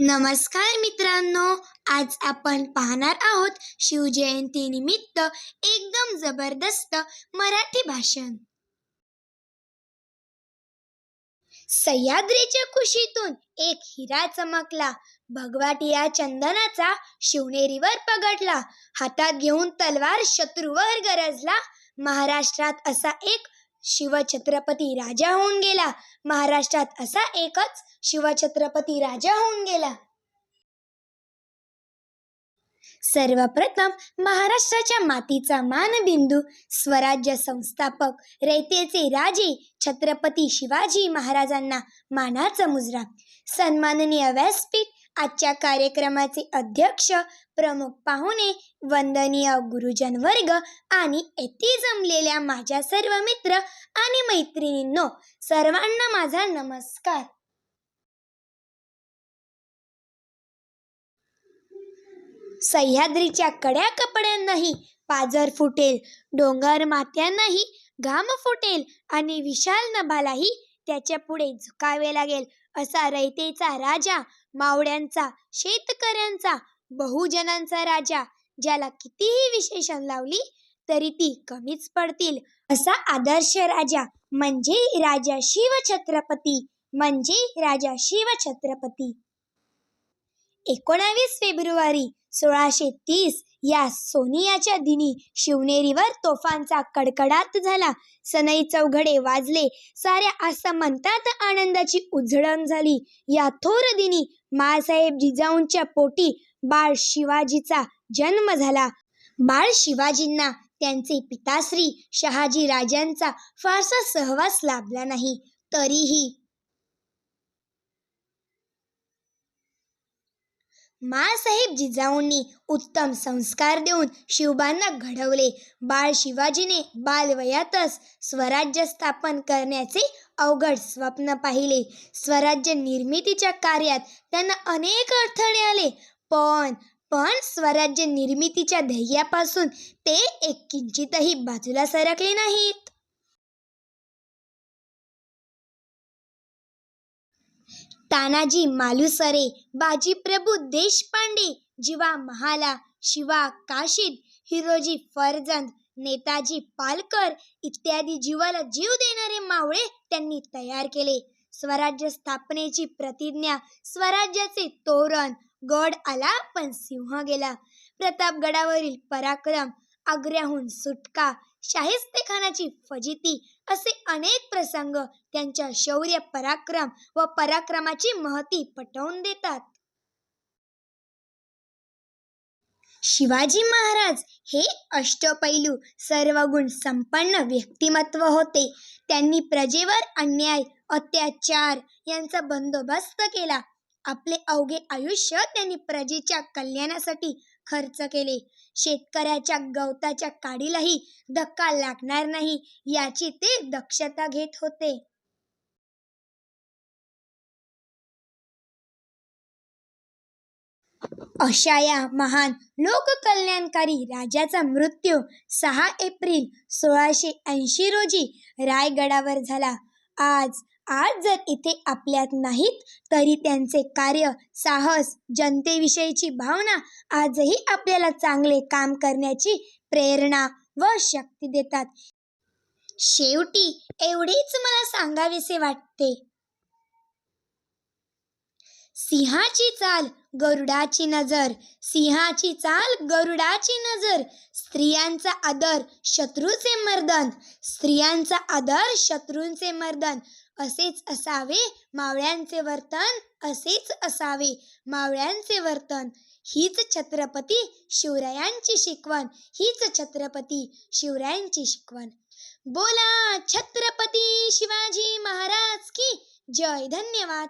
नमस्कार मित्रांनो आज आपण पाहणार आहोत शिवजयंतीनिमित्त एकदम जबरदस्त मराठी भाषण. सह्याद्रीच्या कुशीतून एक हिरा चमकला. भगवाटिया चंदनाचा शिवनेरीवर पगडला. हातात घेऊन तलवार शत्रूवर गरजला. महाराष्ट्रात असा एक शिवछत्रपती राजा होऊन गेला. महाराष्ट्रात असा एकच शिवछत्रपती राजा होऊन गेला. सर्वप्रथम महाराष्ट्राच्या मातीचा मानबिंदू स्वराज्य संस्थापक रयतेचे राजे छत्रपती शिवाजी महाराजांना मानाचा मुजरा. सन्माननीय व्यासपीठ आजच्या कार्यक्रमाचे अध्यक्ष प्रमुख पाहुणे वंदनीय गुरुजन वर्ग आणि येथे जमलेल्या माझ्या सर्व मित्र आणि मैत्रिणींनो सर्वांना माझा नमस्कार. सह्याद्रीच्या कड्या कपड्यांनाही पाजर फुटेल डोंगर मात्यांनाही घाम फुटेल आणि विशाल नभालाही त्याच्या पुढे झुकावे लागेल असा रयतेचा राजा मावळ्यांचा शेतकऱ्यांचा बहुजनांचा राजा ज्याला कितीही विशेषण लावली तरी ती कमीच पडतील. असा आदर्श राजा म्हणजे राजा शिवछत्रपती म्हणजे राजा शिवछत्रपती. एकोणावीस फेब्रुवारी सोळाशे तीस या सोनियाच्या दिनी शिवनेरीवर तोफांचा कडकडाट झाला. सनई चौघडे वाजले. साऱ्या आसमंतात आनंदाची उजळण झाली. या थोर दिनी मासाहेब जिजाऊंच्या पोटी बाळ शिवाजीचा जन्म झाला. बाळ शिवाजींना त्यांचे पिताश्री शहाजी राजांचा फारसा सहवास लाभला नाही. तरीही माँसाहेब जिजाऊंनी उत्तम संस्कार देऊन शिवबांना घडवले. बाळ शिवाजीने बालवयातच स्वराज्य स्थापन करण्याचे अवघड स्वप्न पाहिले. स्वराज्य निर्मितीच्या कार्यात त्यांना अनेक अडथळे आले. पण पण स्वराज्य निर्मितीच्या ध्येयापासून ते एक किंचितही बाजूला सरकले नाहीत. तानाजी मालुसरे बाजीप्रभू देशपांडे जिवा महाला शिवा काशीद हिरोजी फरजंद नेताजी पालकर इत्यादी जीवाला जीव देणारे मावळे त्यांनी तयार केले. स्वराज्य स्थापनेची प्रतिज्ञा स्वराज्याचे तोरण गड आला पण सिंह गेला. प्रतापगडावरील पराक्रम आग्र्याहून सुटका शाहिस्तेखानाची फजिती असे अनेक प्रसंग त्यांच्या शौर्य पराक्रम व पराक्रमाची महती पटवून देतात. शिवाजी महाराज हे अष्टपैलू सर्वगुण संपन्न व्यक्तिमत्व होते. त्यांनी प्रजेवर अन्याय अत्याचार यांचा बंदोबस्त केला. आपले अवघे आयुष्य त्यांनी प्रजेच्या कल्याणासाठी खर्च केले. शेतकऱ्याच्या गवताच्या काडीलाही धक्का लागणार नाही याची ते दक्षता घेत होते. अशा या महान लोककल्याणकारी राजाचा मृत्यू सहा एप्रिल सोळाशे ऐंशी रोजी रायगडावर झाला. आज आज जर इथे आपल्यात नाहीत तरी त्यांचे कार्य साहस जनतेविषयीची भावना आजही आपल्याला चांगले काम करण्याची प्रेरणा व शक्ती देतात. शेवटी एवढेच मला सांगावेसे वाटते. सिंहाची चाल गरुडाची नजर सिंहाची चाल गरुडाची नजर स्त्रियांचा आदर शत्रूचे मर्दन स्त्रियांचा आदर शत्रूंचे मर्दन असेच असावे. मावळ्यांचे वर्तन असेच असावे. मावळ्यांचे वर्तन हीच छत्रपती शिवरायांची शिकवण हीच छत्रपती शिवरायांची शिकवण. बोला छत्रपती शिवाजी महाराज की जय धन्यवाद.